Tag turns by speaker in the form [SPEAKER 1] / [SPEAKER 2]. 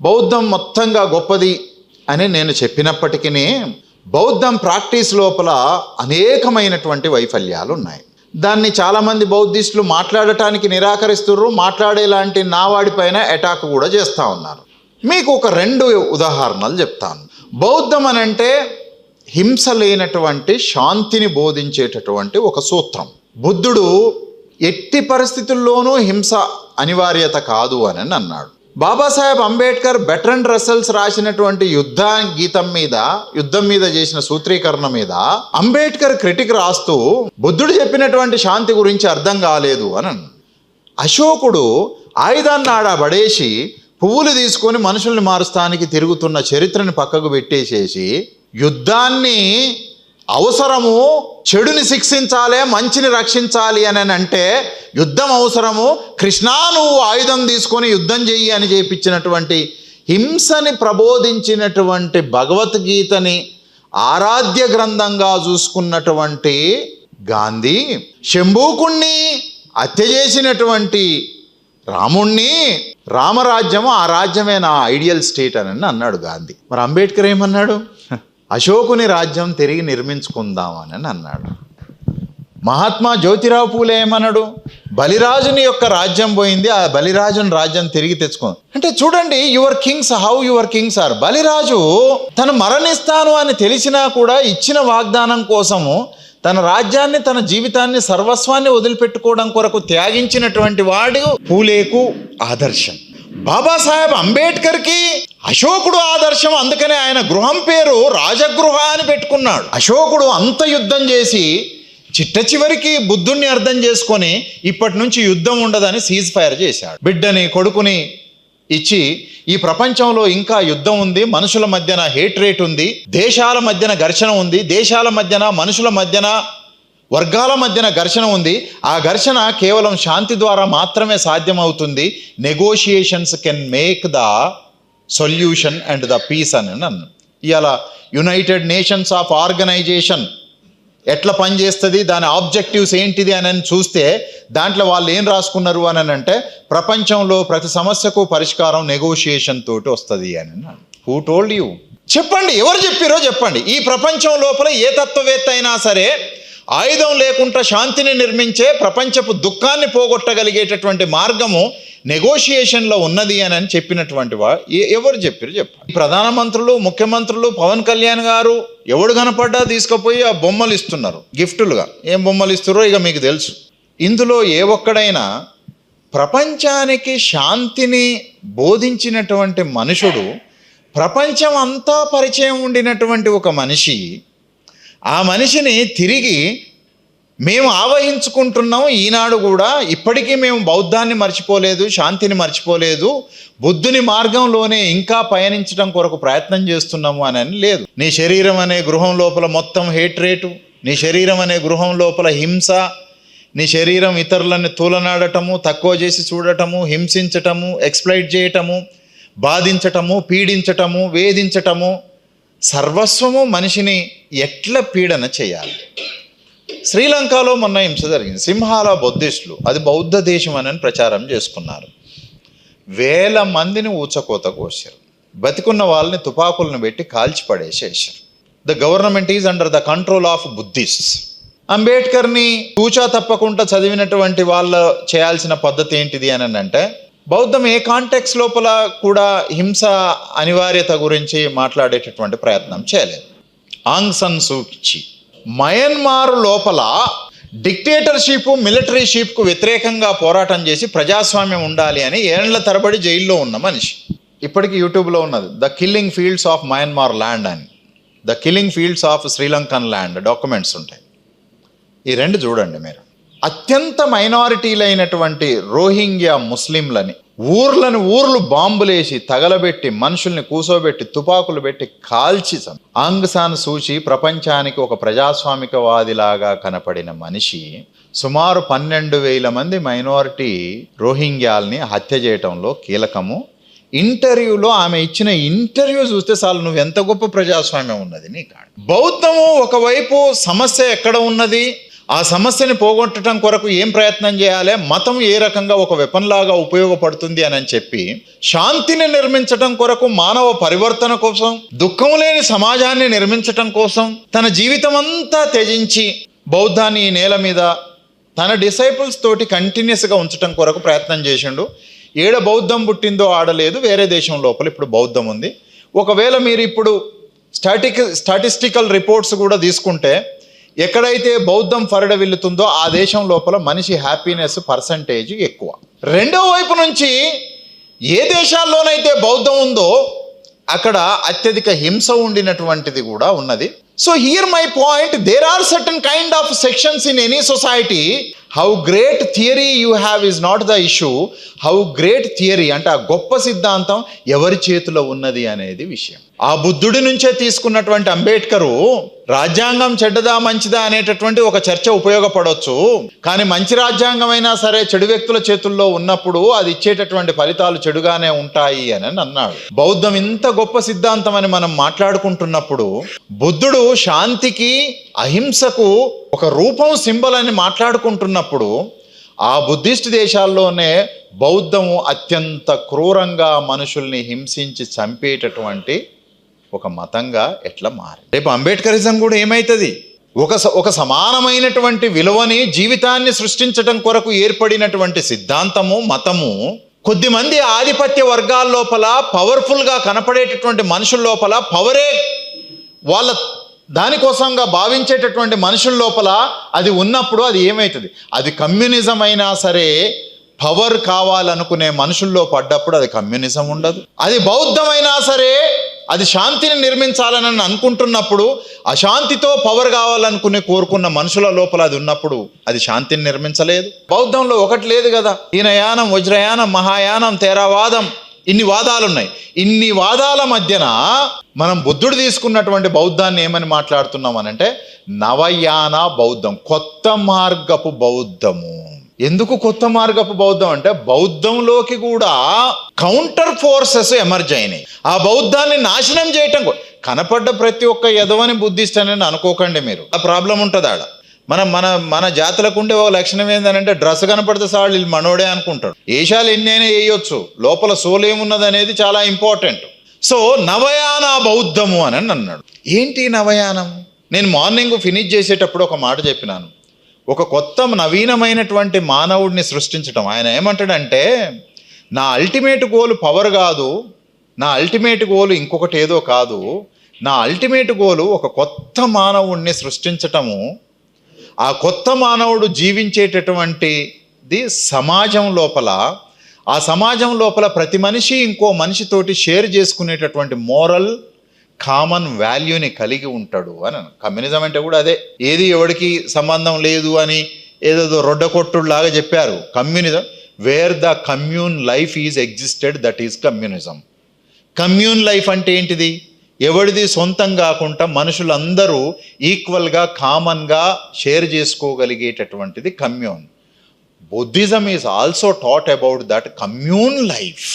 [SPEAKER 1] బౌద్ధం మొత్తంగా గొప్పది అని నేను చెప్పినప్పటికీ బౌద్ధం ప్రాక్టీస్ లోపల అనేకమైనటువంటి వైఫల్యాలు ఉన్నాయి దాన్ని చాలామంది బౌద్ధిస్టులు మాట్లాడటానికి నిరాకరిస్తున్నారు మాట్లాడేలాంటి నావాడిపైన అటాక్ కూడా చేస్తూ ఉన్నారు. మీకు ఒక రెండు ఉదాహరణలు చెప్తాను. బౌద్ధం అని అంటే హింస లేనటువంటి శాంతిని బోధించేటటువంటి ఒక సూత్రం. బుద్ధుడు ఎట్టి పరిస్థితుల్లోనూ హింస అనివార్యత కాదు అని అన్నాడు. బాబాసాహెబ్ అంబేద్కర్ బెట్రన్ రసల్స్ రాసినటువంటి యుద్ధ గీతం మీద యుద్ధం మీద చేసిన సూత్రీకరణ మీద అంబేద్కర్ క్రిటిక్ రాస్తూ బుద్ధుడు చెప్పినటువంటి శాంతి గురించి అర్థం కాలేదు అని అశోకుడు ఆయుధాన్ని ఆడ పడేసి పువ్వులు తీసుకొని మనుషుల్ని మారుస్తానికి తిరుగుతున్న చరిత్రని పక్కకు పెట్టేసేసి యుద్ధాన్ని అవసరము చెడుని శిక్షించాలి మంచిని రక్షించాలి అని అంటే యుద్ధం అవసరము. కృష్ణా నువ్వు ఆయుధం తీసుకొని యుద్ధం చెయ్యి అని చేపించినటువంటి హింసని ప్రబోధించినటువంటి భగవద్గీతని ఆరాధ్య గ్రంథంగా చూసుకున్నటువంటి గాంధీ శంభూకుణ్ణి హత్య చేసినటువంటి రాముణ్ణి రామరాజ్యం ఆ రాజ్యమే నా ఐడియల్ స్టేట్ అని అన్నాడు గాంధీ. మరి అంబేద్కర్ ఏమన్నాడు? అశోకుని రాజ్యం తిరిగి నిర్మించుకుందామని అన్నాడు. మహాత్మా జ్యోతిరావు పూలే ఏమన్నాడు? బలిరాజుని యొక్క రాజ్యం పోయింది ఆ బలిరాజుని రాజ్యం తిరిగి తెచ్చుకుంది అంటే చూడండి your kings how your kings are. Baliraju తను మరణిస్తాను అని తెలిసినా కూడా ఇచ్చిన వాగ్దానం కోసము తన రాజ్యాన్ని తన జీవితాన్ని సర్వస్వాన్ని వదిలిపెట్టుకోవడం కొరకు త్యాగించినటువంటి వాడు పూలేకు ఆదర్శం. బాబాసాహెబ్ అంబేద్కర్కి అశోకుడు ఆదర్శం అందుకనే ఆయన గృహం పేరు రాజగృహ అని పెట్టుకున్నాడు. అశోకుడు అంత యుద్ధం చేసి చిట్ట చివరికి బుద్ధుణ్ణి అర్థం చేసుకొని ఇప్పటి నుంచి యుద్ధం ఉండదని సీజ్ ఫైర్ చేశాడు. బిడ్డని కొడుకుని ఇచ్చి ఈ ప్రపంచంలో ఇంకా యుద్ధం ఉంది మనుషుల మధ్యన హేట్ రేట్ ఉంది దేశాల మధ్యన ఘర్షణ ఉంది దేశాల మధ్యన మనుషుల మధ్యన వర్గాల మధ్యన ఘర్షణ ఉంది. ఆ ఘర్షణ కేవలం శాంతి ద్వారా మాత్రమే సాధ్యమవుతుంది. Negotiations can make the solution and the peace అని అన్న ఇలా యునైటెడ్ నేషన్స్ ఆఫ్ ఆర్గనైజేషన్ ఎట్లా పనిచేస్తుంది దాని ఆబ్జెక్టివ్స్ ఏంటిది అని చూస్తే దాంట్లో వాళ్ళు ఏం రాసుకున్నారు అని అంటే ప్రపంచంలో ప్రతి సమస్యకు పరిష్కారం నెగోషియేషన్ తోటి వస్తుంది అని హూ టోల్డ్ యూ చెప్పండి. ఎవరు చెప్పిరో చెప్పండి. ఈ ప్రపంచం లోపల ఏ తత్వవేత్త అయినా సరే ఆయుధం లేకుండా శాంతిని నిర్మించే ప్రపంచపు దుఃఖాన్ని పోగొట్టగలిగేటటువంటి మార్గము నెగోషియేషన్లో ఉన్నది అని అని చెప్పినటువంటి వా ఎవరు చెప్పారు చెప్ప. ప్రధానమంత్రులు ముఖ్యమంత్రులు పవన్ కళ్యాణ్ గారు ఎవడు కనపడ్డా తీసుకుపోయి ఆ బొమ్మలు ఇస్తున్నారు. గిఫ్టులుగా. ఏం బొమ్మలు ఇస్తారో ఇక మీకు తెలుసు. ఇందులో ఏ ఒక్కడైనా ప్రపంచానికి శాంతిని బోధించినటువంటి మనుషుడు ప్రపంచం అంతా పరిచయం ఉండినటువంటి ఒక మనిషి ఆ మనిషిని తిరిగి మేము ఆవహించుకుంటున్నాం ఈనాడు కూడా ఇప్పటికీ మేము బౌద్ధాన్ని మర్చిపోలేదు శాంతిని మర్చిపోలేదు బుద్ధుని మార్గంలోనే ఇంకా పయనించడం కొరకు ప్రయత్నం చేస్తున్నాము అని అని లేదు. నీ శరీరం అనే గృహం లోపల మొత్తం హేట్ రేటు నీ శరీరం అనే గృహం లోపల హింస నీ శరీరం ఇతరులని తూలనాడటము తక్కువ చేసి చూడటము హింసించటము ఎక్స్ప్లైట్ చేయటము బాధించటము పీడించటము వేధించటము సర్వస్వము మనిషిని ఎట్లా పీడన చేయాలి? శ్రీలంకలో మొన్న హింస జరిగింది. సింహాల బౌద్ధిస్టులు అది బౌద్ధ దేశం అని ప్రచారం చేసుకున్నారు. వేల మందిని ఊచకోత కోసారు బతికున్న వాళ్ళని తుపాకులను పెట్టి కాల్చి పడేసేసారు the government is under the control of Buddhists అంబేద్కర్ని తూచా తప్పకుండా చదివినటువంటి వాళ్ళ చేయాల్సిన పద్ధతి ఏంటిది అని అంటే బౌద్ధం ఏ కాంటెక్స్ లోపల కూడా హింస అనివార్యత గురించి మాట్లాడేటటువంటి ప్రయత్నం చేయలేదు. Aung San Suu Kyi Myanmar లోపల డిక్టేటర్షిప్ మిలిటరీ షిప్కు వ్యతిరేకంగా పోరాటం చేసి ప్రజాస్వామ్యం ఉండాలి అని ఏళ్ళ తరబడి జైల్లో ఉన్న మనిషి. ఇప్పటికీ యూట్యూబ్లో ఉన్నది. The killing fields of Myanmar land అని. The killing fields of Sri Lankan land. Documents ఉంటాయి. ఈ రెండు చూడండి మీరు. అత్యంత మైనారిటీలైనటువంటి రోహింగ్యా ముస్లింలని ఊర్లను ఊర్లు బాంబులేసి తగలబెట్టి మనుషుల్ని కూసోబెట్టి తుపాకులు పెట్టి కాల్చి ఆంగ్సాన్ సూచి ప్రపంచానికి ఒక ప్రజాస్వామికవాదిలాగా కనపడిన మనిషి సుమారు పన్నెండు వేల మంది మైనారిటీ రోహింగ్యాల్ని హత్య చేయటంలో కీలకము. ఇంటర్వ్యూలో ఆమె ఇచ్చిన ఇంటర్వ్యూ చూస్తే చాలు నువ్వు ఎంత గొప్ప ప్రజాస్వామ్యం ఉన్నది నీ కాడ. బౌద్ధము ఒకవైపు సమస్య ఎక్కడ ఉన్నది? ఆ సమస్యని పోగొట్టడం కొరకు ఏం ప్రయత్నం చేయాలి? మతం ఏ రకంగా ఒక వెపన్లాగా ఉపయోగపడుతుంది అని చెప్పి శాంతిని నిర్మించటం కొరకు మానవ పరివర్తన కోసం దుఃఖం లేని సమాజాన్ని నిర్మించటం కోసం తన జీవితం అంతా త్యజించి బౌద్ధాన్ని ఈ నేల మీద తన డిసైపుల్స్ తోటి కంటిన్యూస్గా ఉంచటం కొరకు ప్రయత్నం చేసిండు. ఏడ బౌద్ధం పుట్టిందో ఆడలేదు వేరే దేశం లోపల ఇప్పుడు బౌద్ధం ఉంది. ఒకవేళ మీరు ఇప్పుడు స్టాటిక్ స్టాటిస్టికల్ రిపోర్ట్స్ కూడా తీసుకుంటే ఎక్కడైతే బౌద్ధం ఫరడ వెళ్తుందో ఆ దేశం లోపల మనిషి హ్యాపీనెస్ పర్సంటేజ్ ఎక్కువ. రెండో వైపు నుంచి ఏ దేశాల్లోనైతే బౌద్ధం ఉందో అక్కడ అత్యధిక హింస ఉండినటువంటిది కూడా ఉన్నది. So here my point there are certain kind of sections in any society how great theory you have is not the issue how great theory అంటే ఆ గొప్ప సిద్ధాంతం ఎవరి చేతిలో ఉన్నది అనేది విషయం. ఆ బుద్ధుడి నుంచే తీసుకున్నటువంటి అంబేద్కరు రాజ్యాంగం చెడ్డదా మంచిదా అనేటటువంటి ఒక చర్చ ఉపయోగపడవచ్చు కానీ మంచి రాజ్యాంగం అయినా సరే చెడు వ్యక్తుల చేతుల్లో ఉన్నప్పుడు అది ఇచ్చేటటువంటి ఫలితాలు చెడుగానే ఉంటాయి అని అన్నాడు. బౌద్ధం ఇంత గొప్ప సిద్ధాంతం అని మనం మాట్లాడుకుంటున్నప్పుడు బుద్ధుడు శాంతికి అహింసకు ఒక రూపం సింబల్ అని మాట్లాడుకుంటున్నప్పుడు ఆ బుద్ధిస్ట్ దేశాల్లోనే బౌద్ధము అత్యంత క్రూరంగా మనుషుల్ని హింసించి చంపేటటువంటి ఒక మతంగా ఎట్లా మారి రేపు అంబేద్కరిజం కూడా ఏమవుతుంది ఒక స- ఒక సమానమైనటువంటి విలువని జీవితాన్ని సృష్టించడం కొరకు ఏర్పడినటువంటి సిద్ధాంతము మతము కొద్దిమంది ఆధిపత్య వర్గాల లోపల పవర్ఫుల్గా కనపడేటటువంటి మనుషుల లోపల పవరే వాళ్ళ దానికోసంగా భావించేటటువంటి మనుషుల లోపల అది ఉన్నప్పుడు అది ఏమవుతుంది అది కమ్యూనిజం అయినా సరే పవర్ కావాలనుకునే మనుషుల్లో పడ్డప్పుడు అది కమ్యూనిజం ఉండదు. అది బౌద్ధమైనా సరే అది శాంతిని నిర్మించాలని అనుకుంటున్నప్పుడు అశాంతితో పవర్ కావాలనుకునే కోరుకున్న మనుషుల లోపల అది ఉన్నప్పుడు అది శాంతిని నిర్మించలేదు. బౌద్ధంలో ఒకటి లేదు కదా. ఈనయానం వజ్రయానం మహాయానం తేరావాదం ఇన్ని వాదాలు ఉన్నాయి ఇన్ని వాదాల మధ్యన మనం బుద్ధుడు తీసుకున్నటువంటి బౌద్ధాన్ని ఏమని మాట్లాడుతున్నాం అనంటే నవయాన బౌద్ధం కొత్త మార్గపు బౌద్ధము. ఎందుకు కొత్త మార్గపు బౌద్ధం అంటే బౌద్ధంలోకి కూడా కౌంటర్ ఫోర్సెస్ ఎమర్జ్ అయినాయి. ఆ బౌద్ధాన్ని నాశనం చేయటం కనపడ్డ ప్రతి ఒక్క యదవని బుద్ధిస్ట్ అని అనుకోకండి మీరు. ఆ ప్రాబ్లం ఉంటుంది ఆడ. మనం మన మన జాతులకు ఉండే ఒక లక్షణం ఏంటంటే డ్రెస్ కనపడితే సార్ వీళ్ళు మనోడే అనుకుంటాడు ఏషాలు ఎన్నైనా వేయొచ్చు. లోపల సోల్ ఏమున్నది అనేది చాలా ఇంపార్టెంట్. సో నవయాన బౌద్ధము అని అన్నాడు. ఏంటి నవయానం? నేను మార్నింగ్ ఫినిష్ చేసేటప్పుడు ఒక మాట చెప్పినాను. ఒక కొత్త నవీనమైనటువంటి మానవుడిని సృష్టించడం ఆయన ఏమంటాడంటే నా అల్టిమేట్ గోల్ పవర్ కాదు నా అల్టిమేట్ గోల్ ఇంకొకటి ఏదో కాదు నా అల్టిమేట్ గోలు ఒక కొత్త మానవుడిని సృష్టించటము ఆ కొత్త మానవుడు జీవించేటటువంటిది సమాజం లోపల ఆ సమాజం లోపల ప్రతి మనిషి ఇంకో మనిషితోటి షేర్ చేసుకునేటటువంటి మోరల్ కామన్ వాల్యూని కలిగి ఉంటాడు అని కమ్యూనిజం అంటే కూడా అదే. ఏది ఎవడికి సంబంధం లేదు అని ఏదేదో రొడ్డకొట్టులాగా చెప్పారు. Communism where the commune life is existed that is communism. Commune life అంటే ఏంటిది? ఎవరిది సొంతం కాకుండా మనుషులందరూ ఈక్వల్గా కామన్గా share చేసుకోగలిగేటటువంటిది commune. Buddhism is also taught about that commune life